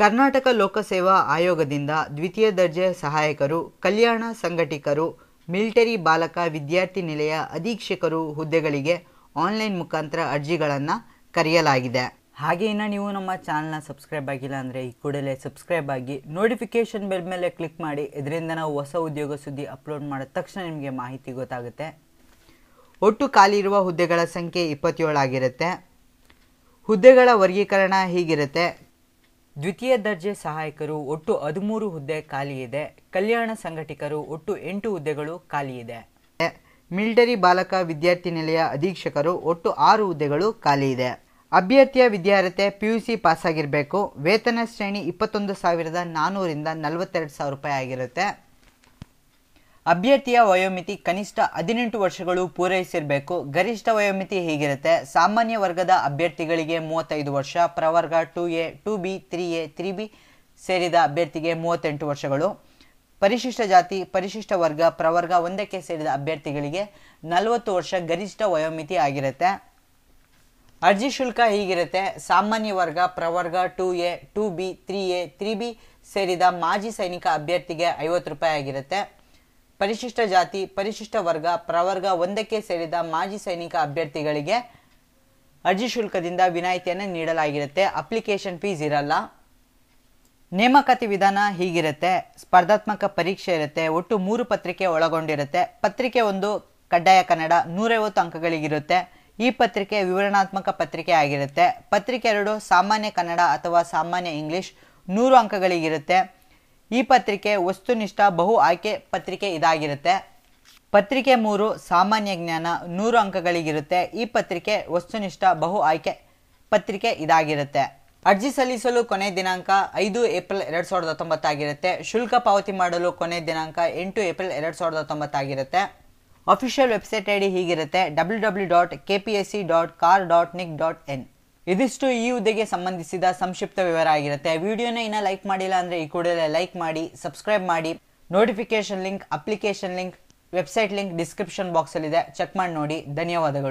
ಕರ್ನಾಟಕ ಲೋಕಸೇವಾ ಆಯೋಗದಿಂದ ದ್ವಿತೀಯ ದರ್ಜೆ ಸಹಾಯಕರು, ಕಲ್ಯಾಣ ಸಂಘಟಕರು, ಮಿಲಿಟರಿ ಬಾಲಕ ವಿದ್ಯಾರ್ಥಿ ನಿಲಯ ಅಧೀಕ್ಷಕರು ಹುದ್ದೆಗಳಿಗೆ ಆನ್ಲೈನ್ ಮುಖಾಂತರ ಅರ್ಜಿಗಳನ್ನು ಕರೆಯಲಾಗಿದೆ. ಹಾಗೆ ಇನ್ನು ನೀವು ನಮ್ಮ ಚಾನಲ್ನ ಸಬ್ಸ್ಕ್ರೈಬ್ ಆಗಿಲ್ಲ ಅಂದರೆ ಈ ಕೂಡಲೇ ಸಬ್ಸ್ಕ್ರೈಬ್ ಆಗಿ ನೋಟಿಫಿಕೇಶನ್ ಬೆಲ್ ಮೇಲೆ ಕ್ಲಿಕ್ ಮಾಡಿ. ಇದರಿಂದ ನಾವು ಹೊಸ ಉದ್ಯೋಗ ಸುದ್ದಿ ಅಪ್ಲೋಡ್ ಮಾಡಿದ ತಕ್ಷಣ ನಿಮಗೆ ಮಾಹಿತಿ ಗೊತ್ತಾಗುತ್ತೆ. ಒಟ್ಟು ಖಾಲಿ ಇರುವ ಹುದ್ದೆಗಳ ಸಂಖ್ಯೆ ಇಪ್ಪತ್ತೇಳಾಗಿರುತ್ತೆ. ಹುದ್ದೆಗಳ ವರ್ಗೀಕರಣ ಹೀಗಿರುತ್ತೆ. ದ್ವಿತೀಯ ದರ್ಜೆ ಸಹಾಯಕರು ಒಟ್ಟು ಹದಿಮೂರು ಹುದ್ದೆ ಖಾಲಿ ಇದೆ. ಕಲ್ಯಾಣ ಸಂಘಟಕರು ಒಟ್ಟು ಎಂಟು ಹುದ್ದೆಗಳು ಖಾಲಿ ಇದೆ. ಮಿಲಿಟರಿ ಬಾಲಕ ವಿದ್ಯಾರ್ಥಿ ನಿಲಯ ಅಧೀಕ್ಷಕರು ಒಟ್ಟು ಆರು ಹುದ್ದೆಗಳು ಖಾಲಿ ಇದೆ. ಅಭ್ಯರ್ಥಿಯ ವಿದ್ಯಾರ್ಹತೆ ಪಿ ಯು ಸಿ ಪಾಸ್ ಆಗಿರಬೇಕು ವೇತನ ಶ್ರೇಣಿ ಇಪ್ಪತ್ತೊಂದು ಸಾವಿರದ ನಾನ್ನೂರಿಂದ ನಲವತ್ತೆರಡು ಸಾವಿರ ರೂಪಾಯಿ ಆಗಿರುತ್ತೆ. ಅಭ್ಯರ್ಥಿಯ ವಯೋಮಿತಿ ಕನಿಷ್ಠ ಹದಿನೆಂಟು ವರ್ಷಗಳು ಪೂರೈಸಿರಬೇಕು. ಗರಿಷ್ಠ ವಯೋಮಿತಿ ಹೀಗಿರುತ್ತೆ? ಸಾಮಾನ್ಯ ವರ್ಗದ ಅಭ್ಯರ್ಥಿಗಳಿಗೆ ಮೂವತ್ತೈದು ವರ್ಷ, ಪ್ರವರ್ಗ two A, two B, three A, three B ಸೇರಿದ ಅಭ್ಯರ್ಥಿಗೆ ಮೂವತ್ತೆಂಟು ವರ್ಷಗಳು. ಪರಿಶಿಷ್ಟ ಜಾತಿ, ಪರಿಶಿಷ್ಟ ವರ್ಗ, ಪ್ರವರ್ಗ ಒಂದಕ್ಕೆ ಸೇರಿದ ಅಭ್ಯರ್ಥಿಗಳಿಗೆ ನಲವತ್ತು ವರ್ಷ ಗರಿಷ್ಠ ವಯೋಮಿತಿ ಆಗಿರುತ್ತೆ. ಅರ್ಜಿ ಶುಲ್ಕ ಹೀಗಿರುತ್ತೆ? ಸಾಮಾನ್ಯ ವರ್ಗ, ಪ್ರವರ್ಗ two A, two B, three A, three B ಸೇರಿದ ಮಾಜಿ ಸೈನಿಕ ಅಭ್ಯರ್ಥಿಗೆ ಐವತ್ತು ರೂಪಾಯಿ ಆಗಿರುತ್ತೆ. ಪರಿಶಿಷ್ಟ ಜಾತಿ, ಪರಿಶಿಷ್ಟ ವರ್ಗ, ಪ್ರವರ್ಗ ಒಂದಕ್ಕೆ ಸೇರಿದ ಮಾಜಿ ಸೈನಿಕ ಅಭ್ಯರ್ಥಿಗಳಿಗೆ ಅರ್ಜಿ ಶುಲ್ಕದಿಂದ ವಿನಾಯಿತಿಯನ್ನು ನೀಡಲಾಗಿರುತ್ತೆ. ಅಪ್ಲಿಕೇಶನ್ ಫೀಸ್ ಇರಲ್ಲ. ನೇಮಕಾತಿ ವಿಧಾನ ಹೀಗಿರುತ್ತೆ. ಸ್ಪರ್ಧಾತ್ಮಕ ಪರೀಕ್ಷೆ ಇರುತ್ತೆ. ಒಟ್ಟು ಮೂರು ಪತ್ರಿಕೆ ಒಳಗೊಂಡಿರುತ್ತೆ. ಪತ್ರಿಕೆ ಒಂದು ಕಡ್ಡಾಯ ಕನ್ನಡ, ನೂರೈವತ್ತು ಅಂಕಗಳಿಗಿರುತ್ತೆ. ಈ ಪತ್ರಿಕೆ ವಿವರಣಾತ್ಮಕ ಪತ್ರಿಕೆ ಆಗಿರುತ್ತೆ. ಪತ್ರಿಕೆ ಎರಡು ಸಾಮಾನ್ಯ ಕನ್ನಡ ಅಥವಾ ಸಾಮಾನ್ಯ ಇಂಗ್ಲಿಷ್ ನೂರು ಅಂಕಗಳಿಗಿರುತ್ತೆ. ಈ ಪತ್ರಿಕೆ ವಸ್ತುನಿಷ್ಠ ಬಹು ಆಯ್ಕೆ ಪತ್ರಿಕೆ ಇದಾಗಿರುತ್ತೆ. ಪತ್ರಿಕೆ ಮೂರು ಸಾಮಾನ್ಯ ಜ್ಞಾನ ನೂರು ಅಂಕಗಳಿಗಿರುತ್ತೆ. ಈ ಪತ್ರಿಕೆ ವಸ್ತುನಿಷ್ಠ ಬಹು ಆಯ್ಕೆ ಪತ್ರಿಕೆ ಇದಾಗಿರುತ್ತೆ. ಅರ್ಜಿ ಸಲ್ಲಿಸಲು ಕೊನೆ ದಿನಾಂಕ ಐದು ಏಪ್ರಿಲ್ ಎರಡು ಸಾವಿರದ ಹತ್ತೊಂಬತ್ತಾಗಿರುತ್ತೆ ಶುಲ್ಕ ಪಾವತಿ ಮಾಡಲು ಕೊನೆ ದಿನಾಂಕ ಎಂಟು ಏಪ್ರಿಲ್ ಎರಡು ಸಾವಿರದ ಹತ್ತೊಂಬತ್ತಾಗಿರುತ್ತೆ official website I D ಹೀಗಿರುತ್ತೆ. W W dot K P S C dot kar dot nic dot N ಇದಿಷ್ಟು ಈ ಹುದ್ದೆಗೆ ಸಂಬಂಧಿಸಿದ ಸಂಕ್ಷಿಪ್ತ ವಿವರ ಆಗಿರುತ್ತೆ. ವಿಡಿಯೋನ ಇನ್ನೂ ಲೈಕ್ ಮಾಡಿಲ್ಲ ಅಂದ್ರೆ ಈ ಕೂಡಲೇ ಲೈಕ್ ಮಾಡಿ, ಸಬ್ಸ್ಕ್ರೈಬ್ ಮಾಡಿ. Notification link application link, website link description box ಅಲ್ಲಿ ಇದೆ ಚೆಕ್ ಮಾಡಿ ನೋಡಿ. ಧನ್ಯವಾದಗಳು.